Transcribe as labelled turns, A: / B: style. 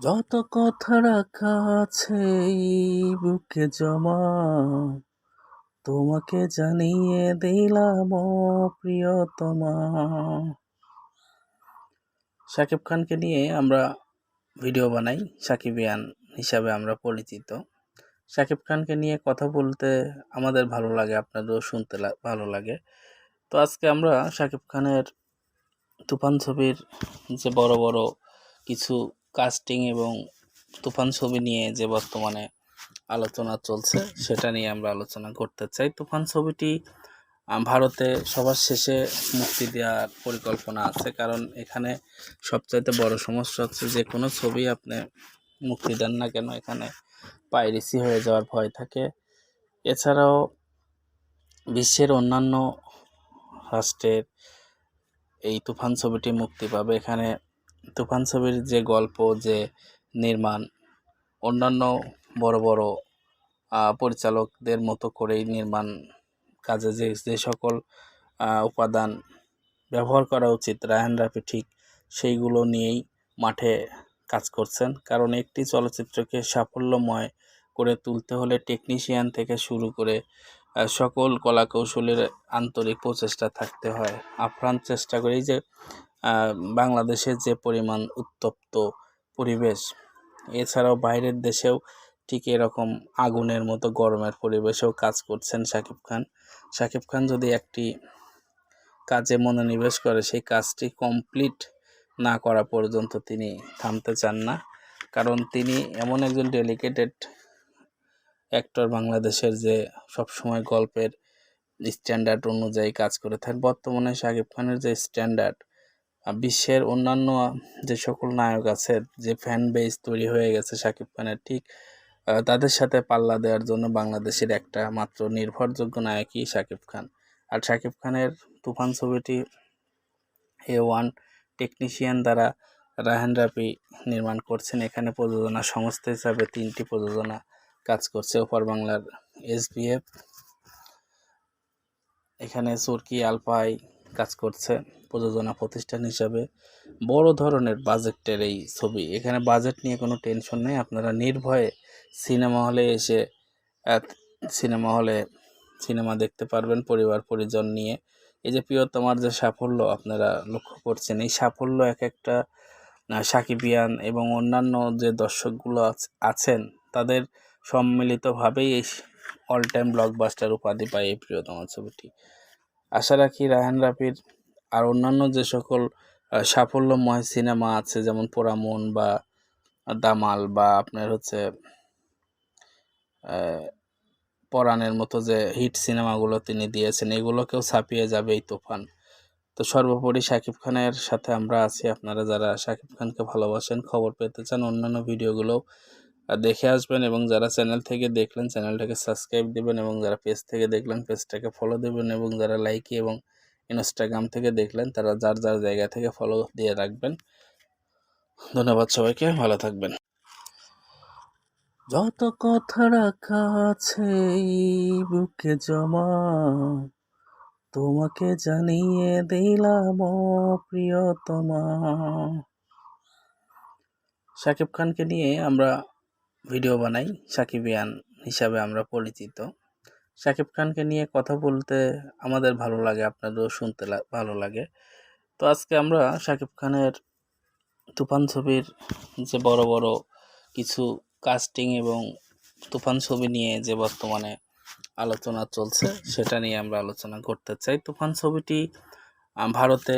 A: যত কথা রাখা আছে বুকে জমা, তোমাকে জানিয়ে দিলাম প্রিয়তমা শাকিব খানকে নিয়ে আমরা ভিডিও বানাই সাকিবিয়ান হিসাবে আমরা পরিচিত। শাকিব খানকে নিয়ে কথা বলতে আমাদের ভালো লাগে, আপনাদেরও শুনতে ভালো লাগে। তো আজকে আমরা শাকিব খানের তুফান ছবির যে বড় বড় কিছু কাস্টিং এবং তুফান ছবি নিয়ে যে বর্তমানে আলোচনা চলছে, সেটা নিয়ে আমরা আলোচনা করতে চাই। তুফান ছবিটি ভারতে সবার শেষে মুক্তি দেওয়ার পরিকল্পনা আছে, কারণ এখানে সবচাইতে বড় সমস্যা হচ্ছে যে কোনো ছবি আপনি মুক্তি দেন না কেন, এখানে পাইরেসি হয়ে যাওয়ার ভয় থাকে। এছাড়াও বিশ্বের অন্যান্য রাষ্ট্রের এই তুফান ছবিটি মুক্তি পাবে। এখানে তুফান ছবির যে গল্প, যে নির্মাণ, অন্যান্য বড় বড় পরিচালকদের মতো করেই নির্মাণ কাজে যে যে সকল উপাদান ব্যবহার করা উচিত, রায়হান রাফি ঠিক সেইগুলো নিয়েই মাঠে কাজ করছেন। কারণ একটি চলচ্চিত্রকে সাফল্যময় করে তুলতে হলে টেকনিশিয়ান থেকে শুরু করে সকল কলাকৌশলের আন্তরিক প্রচেষ্টা থাকতে হয়। আপ্রাণ চেষ্টা করেই যে বাংলাদেশের যে পরিমাণ উত্তপ্ত পরিবেশ, এছাড়াও বাইরের দেশেও ঠিক এরকম আগুনের মতো গরমের পরিবেশেও কাজ করছেন শাকিব খান। শাকিব খান যদি একটি কাজে মনোনিবেশ করে, সেই কাজটি কমপ্লিট না করা পর্যন্ত তিনি থামতে চান না। কারণ তিনি এমন একজন ডেলিকেটেড অ্যাক্টর বাংলাদেশের যে সবসময় গল্পের স্ট্যান্ডার্ড অনুযায়ী কাজ করে থাকেন বর্তমানে শাকিব খানের যে স্ট্যান্ডার্ড বিশ্বের অন্যান্য যে সকল নায়ক আছে, যে ফ্যান বেস তৈরি হয়ে গেছে শাকিব খানের, ঠিক তাদের সাথে পাল্লা দেওয়ার জন্য বাংলাদেশের একটা মাত্র নির্ভরযোগ্য নায়কই শাকিব খান। আর শাকিব খানের তুফান ছবিটি এ ওয়ান টেকনিশিয়ান দ্বারা রাহান রাফি নির্মাণ করছেন। এখানে প্রযোজনা সংস্থা হিসাবে তিনটি প্রযোজনা কাজ করছে ওপার বাংলার এসবিএফ এখানে সুরকি আলপাই কাজ করছে। প্রযোজনা প্রতিষ্ঠান হিসাবে বড় ধরনের বাজেটের এই ছবি। এখানে বাজেট নিয়ে কোনো টেনশন নেই। আপনারা নির্ভয়ে সিনেমা হলে এসে সিনেমা হলে সিনেমা দেখতে পারবেন পরিবার, পরিজন নিয়ে। এই যে প্রিয়তমার যে সাফল্য আপনারা লক্ষ্য করছেন, এই সাফল্য এক একটা সাকিবিয়ান এবং অন্যান্য যে দর্শকগুলো আছ- আছেন, তাদের সম্মিলিতভাবেই এই অল টাইম ব্লকবাস্টার উপাধি পায় এই প্রিয়তমা ছবিটি। আশা রাখি রায়হান রাফির আর অন্যান্য যে সকল সাফল্যময় সিনেমা আছে, যেমন পোড়ামন বা দামাল বা আপনার হচ্ছে পরাণের মতো যে হিট সিনেমাগুলো তিনি দিয়েছেন, এগুলোকেও ছাপিয়ে যাবে এই তুফান। তো সর্বোপরি শাকিব খানের সাথে আমরা আছি। আপনারা যারা শাকিব খানকে ভালোবাসেন, খবর পেতে চান, অন্যান্য ভিডিওগুলো দেখে আসবেন এবং যারা চ্যানেল থেকে দেখলেন, চ্যানেলটাকে সাবস্ক্রাইব দিবেন এবং যারা পেজ থেকে দেখলেন, পেজটাকে ফলো দেবেন এবং যারা লাইকি এবং ইনস্টাগ্রাম থেকে দেখলেন তারা যার যার জায়গা থেকে ফলো দিয়ে রাখবেন। ধন্যবাদ সবাইকে ভালো থাকবেন। যত কথা রাখা আছে বুকে জমা তোমাকে জানিয়ে দিলাম প্রিয়তমা শাকিব খানকে নিয়ে আমরা ভিডিও বানাই সাকিবিয়ান হিসাবে আমরা পরিচিত। শাকিব খানকে নিয়ে কথা বলতে আমাদের ভালো লাগে, আপনাদেরও শুনতে ভালো লাগে। তো আজকে আমরা শাকিব খানের তুফান ছবির যে বড় বড় কিছু কাস্টিং এবং তুফান ছবি নিয়ে যে বর্তমানে আলোচনা চলছে, সেটা নিয়ে আমরা আলোচনা করতে চাই। তুফান ছবিটি ভারতে